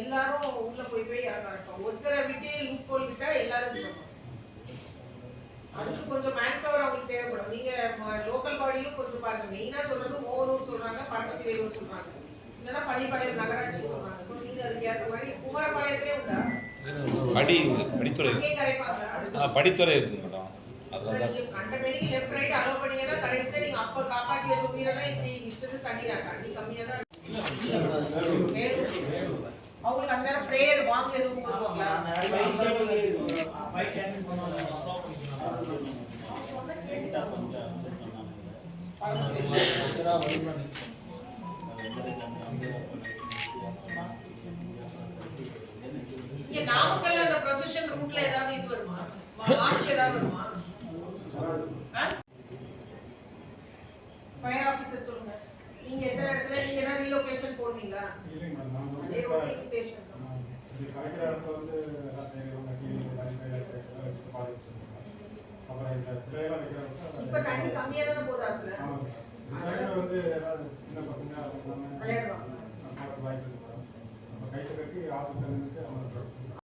எல்லாரும் உள்ள போய் போய் இறங்க ஒருத்தரை விட்டு லூப் கோல் விட்டா எல்லாரும். அதுக்கு கொஞ்சம் மேன் பவர் அவங்களுக்கு தேவைப்படும். நீங்க லோக்கல் பாடியும் கொஞ்சம் பாருங்க. மெயினா சொல்றது மோகனூர் சொல்றாங்க பரமத்தி வேலூர் சொல்றாங்க. இல்லைன்னா பள்ளிப்பாளையம் நகராட்சி சொல்றாங்க. ஸோ நீங்க அதுக்கு ஏற்ற மாதிரி குமாரபாளையத்திலே உண்டா? படி படித்துறை. படித்துறை இருக்கு மேடம். அதில் தான் நீங்க கண்ட மேனிக்கு லெஃப்ட் ரைட் அலோ பண்ணீங்கன்னா கடைசியில நீங்க அப்ப காப்பாத்திய சொல்லிடலாம் இப்படி இஷ்டத்துக்கு தண்ணி கம்மியா தான் அவங்களுக்கு அந்த நேரம் பிரேயர் வாங்க எதுவும் நாமக்கல்ல அந்த ப்ரொசஷன் ரூட்ல ஏதாவது இது வருமா? மாஸ்க் ஏதாவது வருமா? ஃபயர் ஆபீசர் சொல்லுங்க. நீங்க எத்தனை இடத்துல நீங்க என்ன ரீலோகேஷன் போடுவீங்களா ரோட்டிங் ஸ்டேஷன் இப்ப தண்ணி கம்மியா தானே போதா இருக்குல்ல வந்து ஏதாவது சின்ன பசங்க விளையாடுவாங்க. வாய்ப்பு கயிற்று கட்டி ஆபத்து அவங்க